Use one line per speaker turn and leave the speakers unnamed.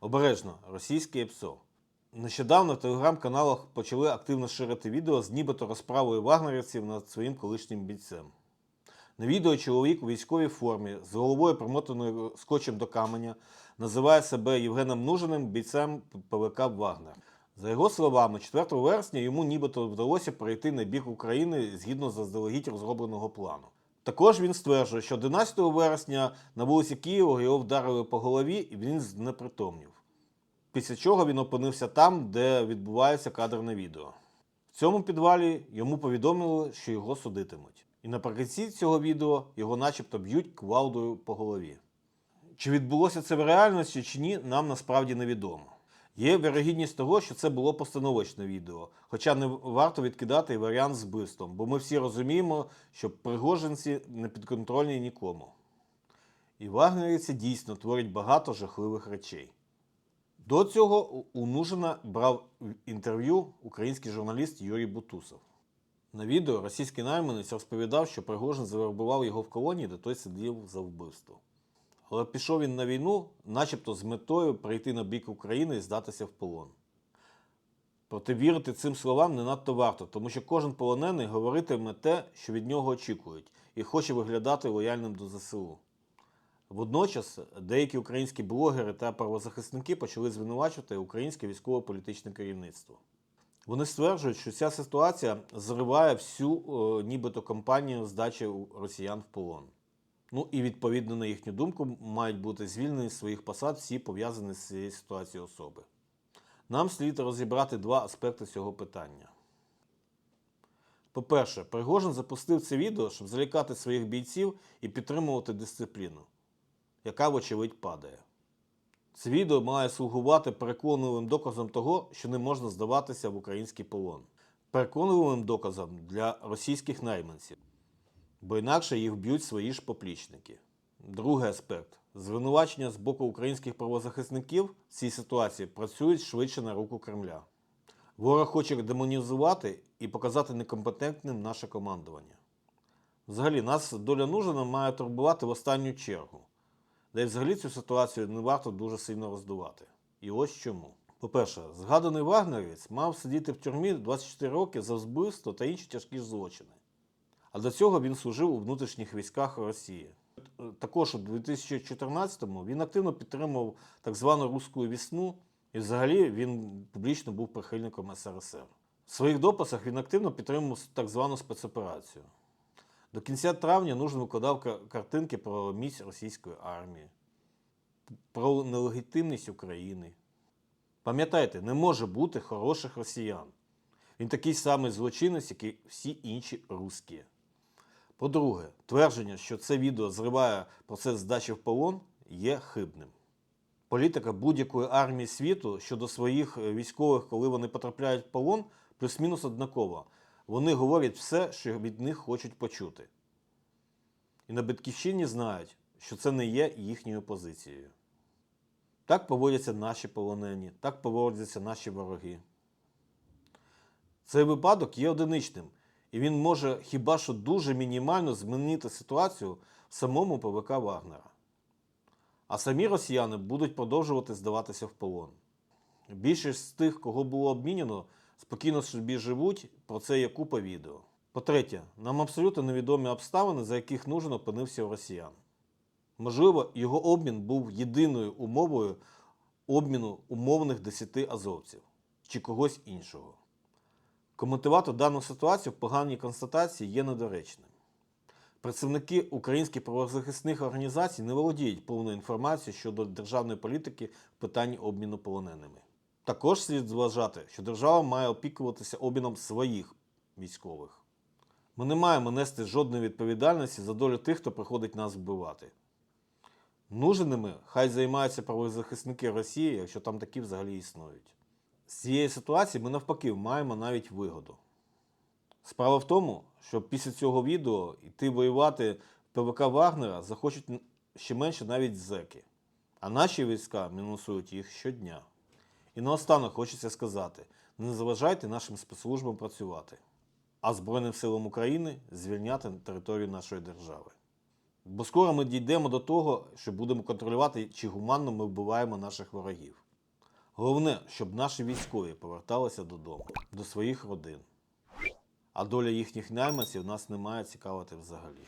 Обережно, російське ПСО. Нещодавно в телеграм-каналах почали активно ширити відео з нібито розправою вагнерівців над своїм колишнім бійцем. На відео чоловік у військовій формі з головою примотаною скотчем до каменя називає себе Євгеном Нужиним бійцем ПВК Вагнер. За його словами, 4 вересня йому нібито вдалося перейти на бік України згідно заздалегідь розробленого плану. Також він стверджує, що 11 вересня на вулиці Києва його вдарили по голові і він знепритомнів. Після чого він опинився там, де відбувається кадерне відео. В цьому підвалі йому повідомили, що його судитимуть. І наприкінці цього відео його начебто б'ють квалдою по голові. Чи відбулося це в реальності чи ні, нам насправді невідомо. Є вірогідність того, що це було постановочне відео, хоча не варто відкидати і варіант з вбивством, бо ми всі розуміємо, що пригожинці не підконтрольні нікому. І вагнерівці дійсно творять багато жахливих речей. До цього у Нужина брав інтерв'ю український журналіст Юрій Бутусов. На відео російський найманець розповідав, що Пригожин завербував його в колонії, де той сидів за вбивство. Але пішов він на війну, начебто з метою прийти на бік України і здатися в полон. Проте вірити цим словам не надто варто, тому що кожен полонений говоритиме те, що від нього очікують, і хоче виглядати лояльним до ЗСУ. Водночас деякі українські блогери та правозахисники почали звинувачувати українське військово-політичне керівництво. Вони стверджують, що ця ситуація зриває всю е, нібито кампанію здачі росіян в полон. Ну і відповідно на їхню думку мають бути звільнені з своїх посад всі пов'язані з цією ситуацією особи. Нам слід розібрати два аспекти цього питання. По-перше, Пригожин запустив це відео, щоб залякати своїх бійців і підтримувати дисципліну, яка, вочевидь, падає. Це відео має слугувати переконливим доказом того, що не можна здаватися в український полон. Переконливим доказом для російських найманців, бо інакше їх б'ють свої ж поплічники. Другий аспект. Звинувачення з боку українських правозахисників в цій ситуації працюють швидше на руку Кремля. Ворог хоче демонізувати і показати некомпетентним наше командування. Взагалі, нас доля нужина має турбувати в останню чергу. Де й взагалі цю ситуацію не варто дуже сильно роздувати. І ось чому. По-перше, згаданий вагнерівець мав сидіти в тюрмі 24 роки за вбивство та інші тяжкі злочини. А до цього він служив у внутрішніх військах Росії. Також у 2014-му він активно підтримував так звану руську вісну, і взагалі він публічно був прихильником СРСР. В своїх дописах він активно підтримував так звану спецоперацію. До кінця травня нужен викладав картинки про міць російської армії, про нелегітимність України. Пам'ятайте, не може бути хороших росіян. Він такий самий злочинець, як і всі інші русські. По-друге, твердження, що це відео зриває процес здачі в полон, є хибним. Політика будь-якої армії світу щодо своїх е, військових, коли вони потрапляють в полон, плюс-мінус однакова. Вони говорять все, що від них хочуть почути. І на батьківщині знають, що це не є їхньою позицією. Так поводяться наші полонені, так поводяться наші вороги. Цей випадок є одиничним, і він може хіба що дуже мінімально змінити ситуацію в самому ПВК Вагнера. А самі росіяни будуть продовжувати здаватися в полон. Більшість з тих, кого було обміняно, спокійно собі живуть, про це є купа відео. По-третє, нам абсолютно невідомі обставини, за яких нужен опинився у росіян. Можливо, його обмін був єдиною умовою обміну умовних 10 азовців чи когось іншого. Коментувати дану ситуацію в поганій констатації є недоречним. Працівники українських правозахисних організацій не володіють повною інформацією щодо державної політики в питанні обміну полоненими. Також слід зважати, що держава має опікуватися обміном своїх військових. Ми не маємо нести жодної відповідальності за долю тих, хто приходить нас вбивати. Нуженими хай займаються правозахисники Росії, якщо там такі взагалі існують. З цієї ситуації ми навпаки маємо навіть вигоду. Справа в тому, що після цього відео йти воювати ПВК Вагнера захочуть ще менше навіть зеки. А наші війська мінусують їх щодня. І наостанок хочеться сказати: не заважайте нашим спецслужбам працювати, а Збройним силам України звільняти територію нашої держави. Бо скоро ми дійдемо до того, що будемо контролювати, чи гуманно ми вбиваємо наших ворогів. Головне, щоб наші військові поверталися додому, до своїх родин. А доля їхніх найманців нас не має цікавити взагалі.